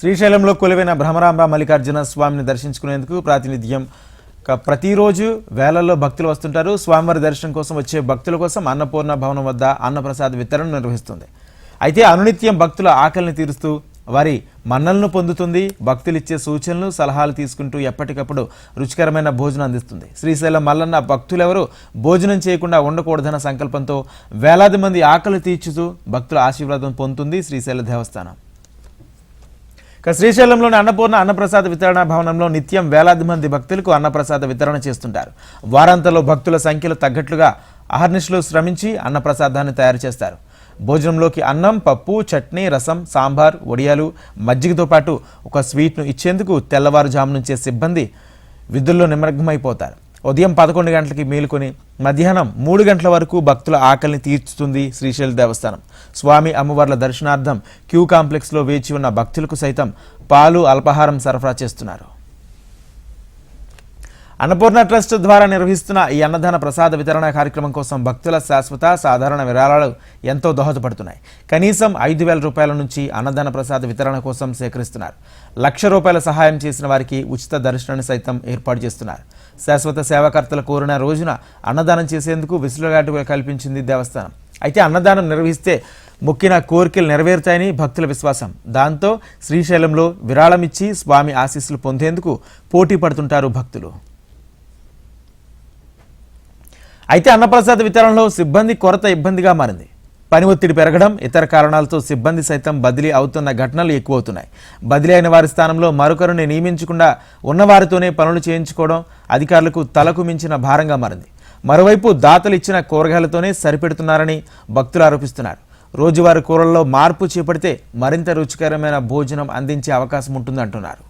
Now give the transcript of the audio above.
శ్రీశైలంలో కొలువైన భ్రమరాంబ మల్లికార్జున స్వామిని దర్శించుకునేందుకు ప్రాతినిధ్యం ప్రతిరోజు వేలల్లో భక్తులు వస్తుంటారు. స్వామివారి దర్శనం కోసం వచ్చే భక్తుల కోసం అన్నపూర్ణ భవనం వద్ద అన్నప్రసాద్ వితరణ నిర్వహిస్తుంది. అయితే అనునిత్యం భక్తుల ఆకలిని తీరుస్తూ వారి మన్నలను పొందుతుంది. భక్తులు ఇచ్చే సూచనలు సలహాలు తీసుకుంటూ ఎప్పటికప్పుడు రుచికరమైన భోజనం అందిస్తుంది. శ్రీశైలం మల్లన్న భక్తులెవరూ భోజనం చేయకుండా ఉండకూడదన్న సంకల్పంతో వేలాది మంది ఆకలి తీర్చుతూ భక్తుల ఆశీర్వాదం పొందుతుంది శ్రీశైల దేవస్థానం. ఇక శ్రీశైలంలోని అన్నపూర్ణ అన్నప్రసాద వితరణ భవనంలో నిత్యం వేలాది మంది భక్తులకు అన్నప్రసాద వితరణ చేస్తుంటారు. వారాంతంలో భక్తుల సంఖ్యలు తగ్గట్లుగా అహర్నిశలు శ్రమించి అన్నప్రసాదాన్ని తయారు చేస్తారు. భోజనంలోకి అన్నం పప్పు చట్నీ రసం సాంబార్ వడియాలు మజ్జిగతో పాటు ఒక స్వీట్ను ఇచ్చేందుకు తెల్లవారుజాము నుంచే సిబ్బంది విధుల్లో నిమగ్నమైపోతారు. ఉదయం పదకొండు గంటలకి మేలుకొని మధ్యాహ్నం మూడు గంటల వరకు భక్తుల ఆకలిని తీర్చుతుంది శ్రీశైల దేవస్థానం. స్వామి అమ్మవార్ల దర్శనార్థం క్యూ కాంప్లెక్స్లో వేచి ఉన్న భక్తులకు సైతం పాలు అల్పాహారం సరఫరా చేస్తున్నారు. అన్నపూర్ణ ట్రస్ట్ ద్వారా నిర్వహిస్తున్న ఈ అన్నదాన ప్రసాద వితరణ కార్యక్రమం కోసం భక్తుల శాశ్వత సాధారణ విరాళాలు ఎంతో దోహదపడుతున్నాయి. కనీసం ఐదు వేల రూపాయల నుంచి అన్నదాన ప్రసాద వితరణ కోసం సేకరిస్తున్నారు. లక్ష రూపాయల సహాయం చేసిన వారికి ఉచిత దర్శనాన్ని సైతం ఏర్పాటు చేస్తున్నారు. శాశ్వత సేవాకర్తల కోరిన రోజున అన్నదానం చేసేందుకు విసులుగాటు కల్పించింది దేవస్థానం. అయితే అన్నదానం నిర్వహిస్తే మొక్కిన కోరికలు నెరవేరుతాయని భక్తుల విశ్వాసం. దాంతో శ్రీశైలంలో విరాళమిచ్చి స్వామి ఆశీస్సులు పొందేందుకు పోటీ పడుతుంటారు భక్తులు. అయితే అన్నప్రసాద వితరణలో సిబ్బంది కొరత ఇబ్బందిగా మారింది. పని ఒత్తిడి పెరగడం ఇతర కారణాలతో సిబ్బంది సైతం బదిలీ అవుతున్న ఘటనలు ఎక్కువవుతున్నాయి. బదిలీ అయిన వారి స్థానంలో మరొకరిని నియమించకుండా ఉన్నవారితోనే పనులు చేయించుకోవడం అధికారులకు తలకు మించిన భారంగా మారింది. మరోవైపు దాతలు ఇచ్చిన కూరగాయలతోనే సరిపెడుతున్నారని భక్తులు ఆరోపిస్తున్నారు. రోజువారీ కూరల్లో మార్పు చేపడితే మరింత రుచికరమైన భోజనం అందించే అవకాశం ఉంటుందంటున్నారు.